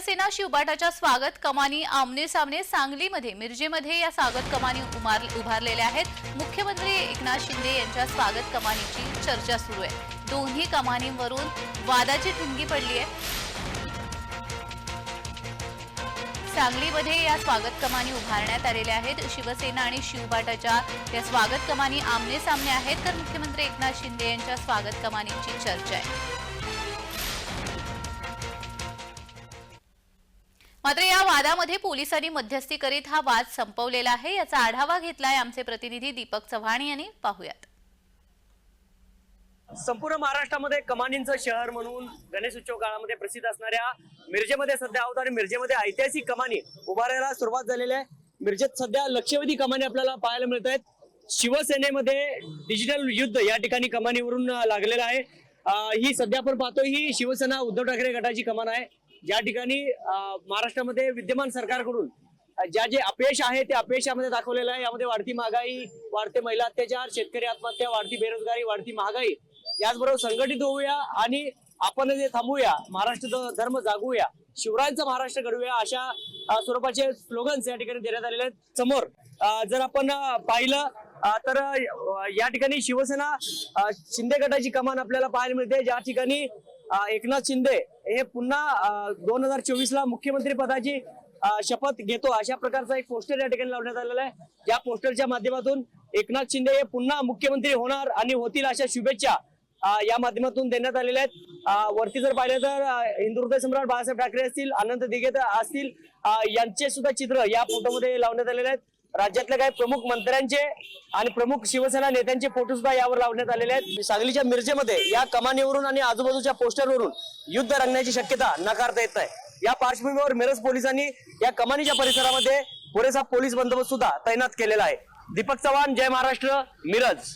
शिवसेना शिवबाटाच्या स्वागत कमानी आमने सामने सांगलीमध्ये मिरजेमध्ये या स्वागत कमानी उभारलेल्या आहेत. मुख्यमंत्री एकनाथ शिंदे यांच्या स्वागत कमानीची चर्चा सुरू आहे. दोन्ही कमानींवरून वादाची ठिणगी पडली आहे. सांगलीमध्ये या स्वागत कमानी उभारण्यात आलेल्या आहेत. शिवसेना आणि शिवबाटाच्या या स्वागत कमानी आमने सामने आहेत. तर मुख्यमंत्री एकनाथ शिंदे यांच्या स्वागत कमानीची चर्चा आहे. मात्र या वादामध्ये पोलिसांनी मध्यस्थी करीत हा वाद संपवलेला आहे. याचा आढावा घेतलाय आमचे प्रतिनिधी दीपक चव्हाण यांनी. पाहूयात. संपूर्ण महाराष्ट्रामध्ये कमानींचं शहर म्हणून गणेश उत्सव काळामध्ये प्रसिद्ध असणाऱ्या मिरजेमध्ये सध्या आहोत आणि मिरजेमध्ये ऐतिहासिक कमानी उभारायला सुरुवात झालेली आहे. मिरजेत सध्या लक्षवेधी कमानी आपल्याला पाहायला मिळत आहेत. शिवसेनेमध्ये डिजिटल युद्ध या ठिकाणी कमानीवरून लागलेलं आहे. ही सध्या आपण पाहतोय ही शिवसेना उद्धव ठाकरे गटाची कमान आहे. ज्या ठिकाणी महाराष्ट्रामध्ये विद्यमान सरकारकडून ज्या जे अपयश आहे ते अपयशामध्ये दाखवलेलं आहे. यामध्ये वाढती महागाई वाढते महिला अत्याचार शेतकरी आत्महत्या वाढती बेरोजगारी वाढती महागाई. याचबरोबर संघटित होऊया आणि आपण जे थांबूया महाराष्ट्र धर्म जागूया शिवरायांचा महाराष्ट्र घडूया अशा स्वरूपाचे स्लोगन्स या ठिकाणी देण्यात आलेले आहेत. समोर जर आपण पाहिलं तर या ठिकाणी शिवसेना शिंदे गटाची कमान आपल्याला पाहायला मिळते. ज्या ठिकाणी एकनाथ शिंदे हे पुन्हा दोन हजार चोवीस ला मुख्यमंत्री पदाची शपथ घेतो. अशा प्रकारचा एक पोस्टर या ठिकाणी लावण्यात आलेला आहे. या पोस्टरच्या माध्यमातून एकनाथ शिंदे हे पुन्हा मुख्यमंत्री होणार आणि होतील अशा शुभेच्छा या माध्यमातून देण्यात आलेल्या आहेत. वरती जर पाहिलं तर अ, हिंदू हृदय सम्राट बाळासाहेब ठाकरे असतील अनंत दिघे असतील यांचे सुद्धा चित्र या फोटोमध्ये लावण्यात आलेले आहेत. राज्यातल्या काही प्रमुख मंत्र्यांचे आणि प्रमुख शिवसेना नेत्यांचे फोटो सुद्धा यावर लावण्यात आलेले आहेत. सांगलीच्या मिरजेमध्ये या कमानीवरून आणि आजूबाजूच्या पोस्टरवरून युद्ध रंगण्याची शक्यता नाकारता येत नाही. या पार्श्वभूमीवर मिरज पोलिसांनी या कमानीच्या परिसरामध्ये पुरेसा पोलीस बंदोबस्त सुद्धा तैनात केलेला आहे. दीपक चव्हाण जय महाराष्ट्र मिरज.